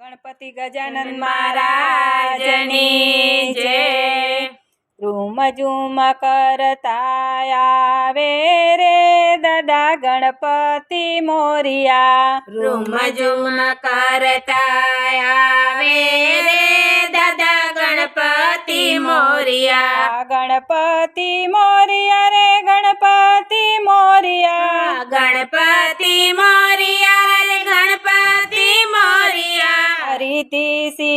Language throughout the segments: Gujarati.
ગણપતિ ગજાનંદ મહારાજની જય રૂમ ઝૂમ કરતા આવે રે દાદા ગણપતિ મોરિયા. રૂમ ઝૂમ કરતા આવે રે દાદા ગણપતિ મોરિયા. ગણપતિ મોરિયા રે ગણપતિ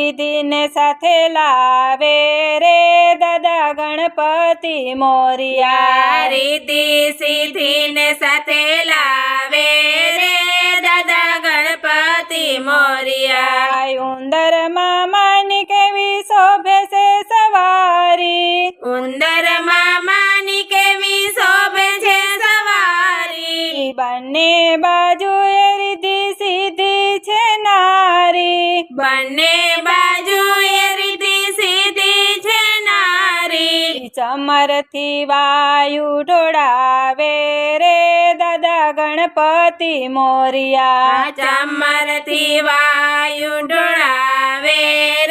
સીધીને સાથે લાવે રે દાદા ગણપતિ મોરિયા. રીતિ સીધીને સાથે લાવે રે દાદા ગણપતિ મોરિયા. ઉંદર મામાની કેવી શોભે છે સવારી. ઉંદર મામાની કેવી શોભે છે સવારી. બંને બાજુએ રીતિ સીધી છે નારી. બંને ચમરથી વાયુ ઢોળાવે રે દાદા ગણપતિ મોરિયા. ચમરથી વાયુ ઢોળાવે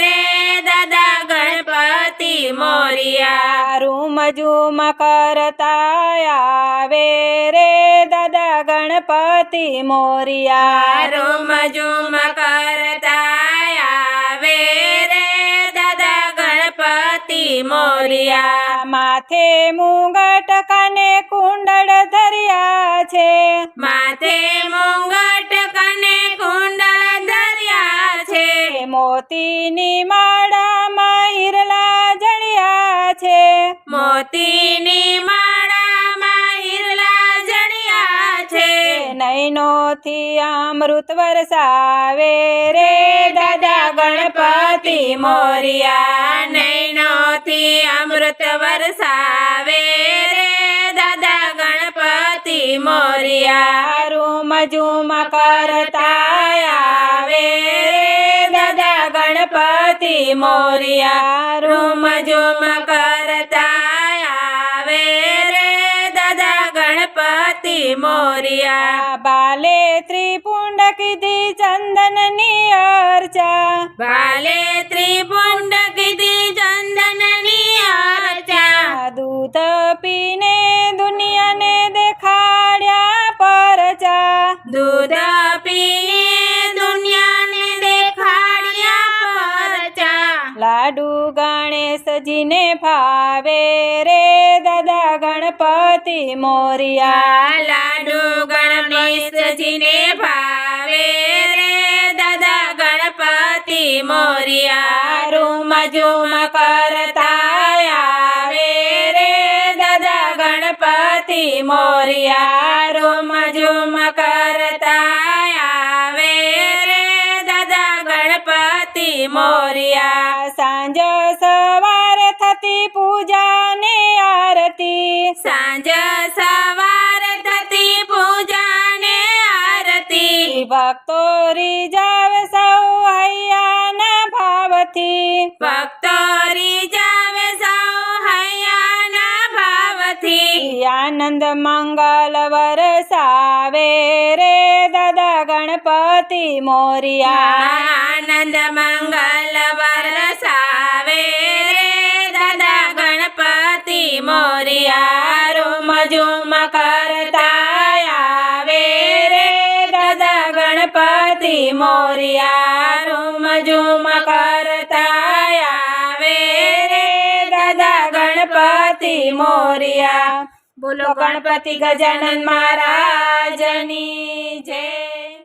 રે દાદા ગણપતિ મોરિયા. રૂમ ઝૂમ કરતા આવે રે દાદા ગણપતિ મોરિયા. રૂમ ઝૂમ કરતા મોરિયા. માથે મુંગટ કને કુંડળ ધર્યા છે. માથે મુંગટ કને કુંડળ ધર્યા છે. મોતીની માળામાં હિરલા જળ્યા છે. મોતીની માળામાં નૈનોથી અમૃત વરસાવે રે દાદા ગણપતિ મોરિયા. નૈનોથી અમૃત વરસાવે રે દાદા ગણપતિ મોરિયા. રૂમ ઝૂમ કરતા આવે રે દાદા ગણપતિ મોરિયા. રૂમ ઝૂમ કરતા ગણપતિ મોરિયા બાલે ત્રિપુંડ કીધી ચંદનની અર્ચા બાલે ત્રિપુંડ કીધી ચંદનની અર્ચા દૂધ પીને દુનિયાને દેખાડ્યા પરચા દૂધ પીને દુનિયાને દેખાડ્યા પરચા લાડુ ગણેશજીને ભાવે રે દાદા ગણપતિ મોરિયા. લાડુ ગણેશજીને ભાવે રે દાદા ગણપતિ મોરિયા. રૂમ ઝૂમ કરતા આવે રે દાદા ગણપતિ મોરિયા. રૂમ ઝૂમ કરતા આવે રે દાદા ગણપતિ મોરિયા. સાંજ સવાર થતી પૂજા ને આરતી સાંજ સવાર થતી પૂજા ને આરતી ભક્તો રીજાવે સૌ હૈયાના ભાવથી. ભક્તો રીજાવે સૌ હૈયાના ભાવથી. આનંદ મંગલ વરસાવે રે દાદા ગણપતિ મોરિયા. આનંદ મંગલ વરસાવે રે દાદા ગણપતિ મોરિયા. ગણપતિ મોરિયા રૂમ ઝૂમ કરતા આવે રે દાદા ગણપતિ મોરિયા. બોલો ગણપતિ ગજાનન મહારાજની જય.